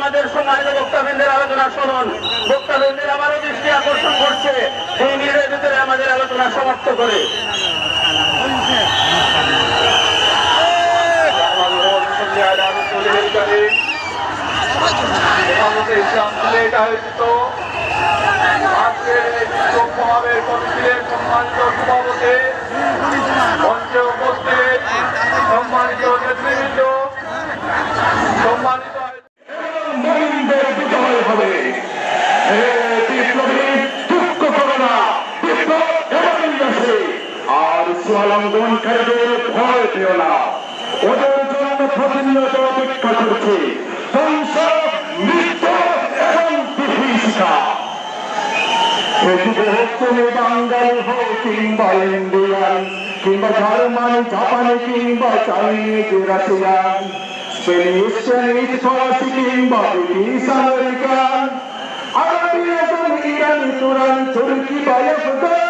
আমাদের সম্মানিত বক্তাবৃন্দের আলোচনা শুনুন। বক্তাবৃন্দের আমারও দৃষ্টি আকর্ষণ করছে। এই ভিতরে আমাদের আলোচনা সমাপ্ত করে। সম্মানিত সম্মানিত নেতৃবৃন্দ, সম্মানিত প্রতিনিয়ত অপেক্ষা করছে। ধ্বংস মৃত্যু এবং বিভীষিকা পৃথিবী হোক কিংবা ইন্ডিয়ান, কিংবা জার্মান, জাপানি, কিংবা ইরানি, তুরান, তুর্কি বা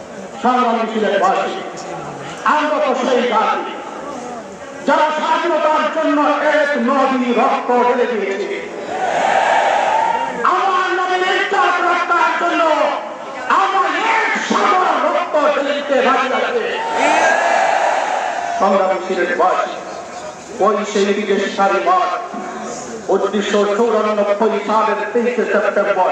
সংগ্রামী সিলেটবাসী আমরা তো সেই জাতি, যারা স্বাধীনতার জন্য এক নদী রক্ত ঢেলে দিয়েছে। জন্য আমার এক সাগর রক্ত ঢেলে দিতে রাজি আছে। সংগ্রামী সিলেটবাসী ওই সেই বিদেশ সারি মাঠ সেপ্টেম্বর।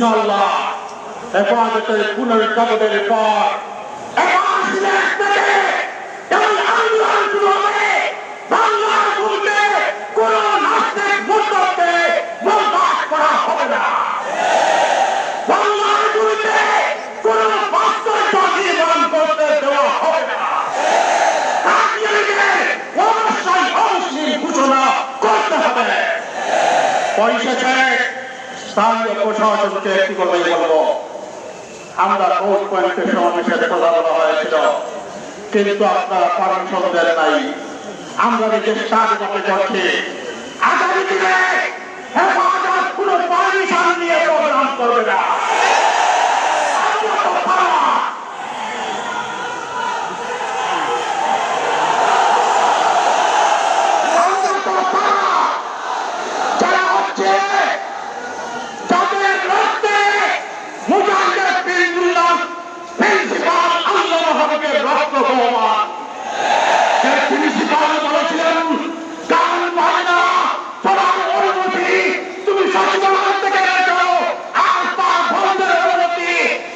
ইনশাল্লাহ হেফাজতের পুনর্গঠনের পর পয়সা চেক স্থানীয় প্রশাসনকে একটি কথাই বলব। আমরা ভোট পয়েন্টে সমাবেশের কথা বলা হয়েছিল কিন্তু আপনারা পারমিশন দেন নাই। আমরা নিজের স্বাধীনতা করছি আগামী দিনে হেফাজত কোনো পারমিশন নিয়ে প্রোগ্রাম করবে না আমরা তো পারা। আমরা তো পারা। যারা হচ্ছে যাদের রক্তে মুজাহিদের বিল্লাহ প্রিন্সিপাল আল্লাহ বহমান যে প্রিন্সিপাল বলেছিলেন গান পায় না তোমার অনুমতি তুমি সচিবালয় থেকে রেখো আর তার বন্ধের অনুমতি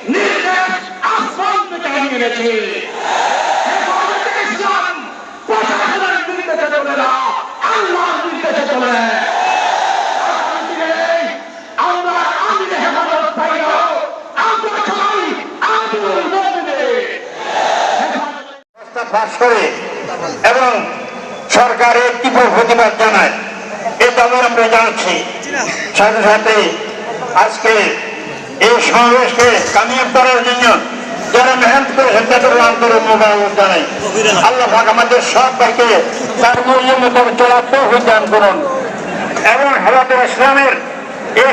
নির্দেশ আসমান থেকে হেফাজতে ইসলাম প্রশাসনের নির্দেশে চলে না আল্লাহর নির্দেশে চলে পাশ করে এবং সরকারের তীব্র প্রতিবাদ জানায়। এই দাবি আমরা জানাচ্ছি। সাথে সাথে আজকে এই সমাবেশকে কামিয়াব করার জন্য যারা মেহনত করেছেন তাদের আন্তরিক মোবাইল জানাই। আল্লাহ পাক আমাদের সব ভাইকে তার মূল্য মতো চলার তৌফিক করুন। এবং হেলাতুল ইসলামের এই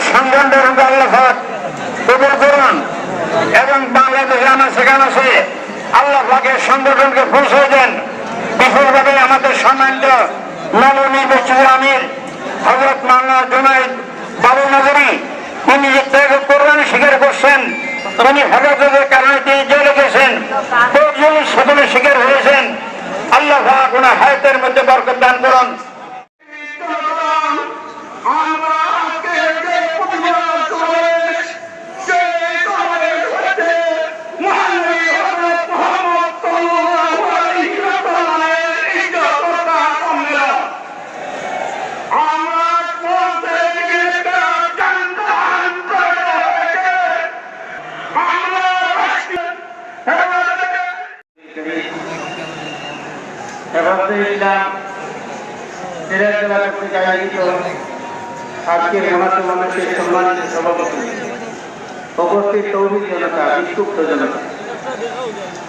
রূপে আল্লাহ পাক কবুল করুন। এবং বাংলাদেশে আমার সেখানে আছে আল্লাহ সংগঠনকে পৌঁছে দেন। বিফলভাবে আমাদের সম্মানিত নবনির্বাচিত আমির হজরত মামলা জুনাইদ বাবু নগরী তিনি যে ত্যাগ করবেন স্বীকার করছেন, উনি হেফাজতের কারণে তিনি জেলে গেছেন প্রয়োজন স্বীকার শিকার হয়েছেন। আল্লাহ ওনার হায়াতের মধ্যে বরকত দান করুন আমরা আজকে যে প্রতিবাদ সমাবেশ সেই সমাবেশ হচ্ছে মহানবী হযরত মুহাম্মদ সাল্লাল্লাহু আলাইহি ওয়াসাল্লামের ইজ্জত রক্ষা সম্মেলন আমরা বলতে গেলে জানতাম করে হয়েছে আমরা রাষ্ট্রীয় হেফাজতে ইসলাম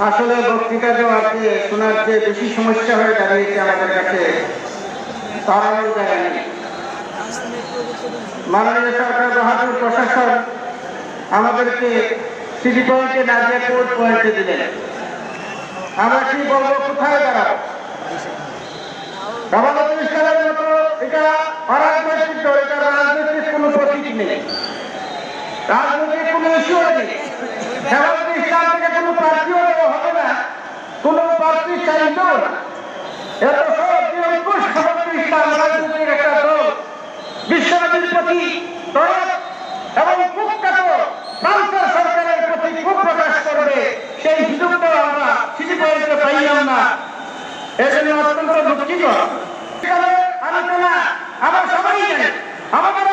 আসলে বক্তৃতা দেওয়াকে শোনার যে বেশি সমস্যা হয়ে দাঁড়িয়েছে আমাদের কাছে, তারাও মাননীয় সরকার বাহাদুর প্রশাসন আমাদেরকে সিটি পয়েন্টে না কোর্ট পয়েন্টে দিলেন। আমরা কি বলব, কোথায় দাঁড়াবো? এটা অরাজনৈতিক দল, এটা কোনো প্রতীক নেই। রাজনৈতিক কোনো ইস্যু না, কোনো প্রার্থী একটা দল বিশ্বনবীর প্রতি এবং সরকারের প্রতি প্রকাশ করবে। সেই সুযোগটা আমরা সিটি পয়েন্টে পাইলাম না। এজন্য অত্যন্ত দুঃখিত। আমরা সবাই জানি। আমাদের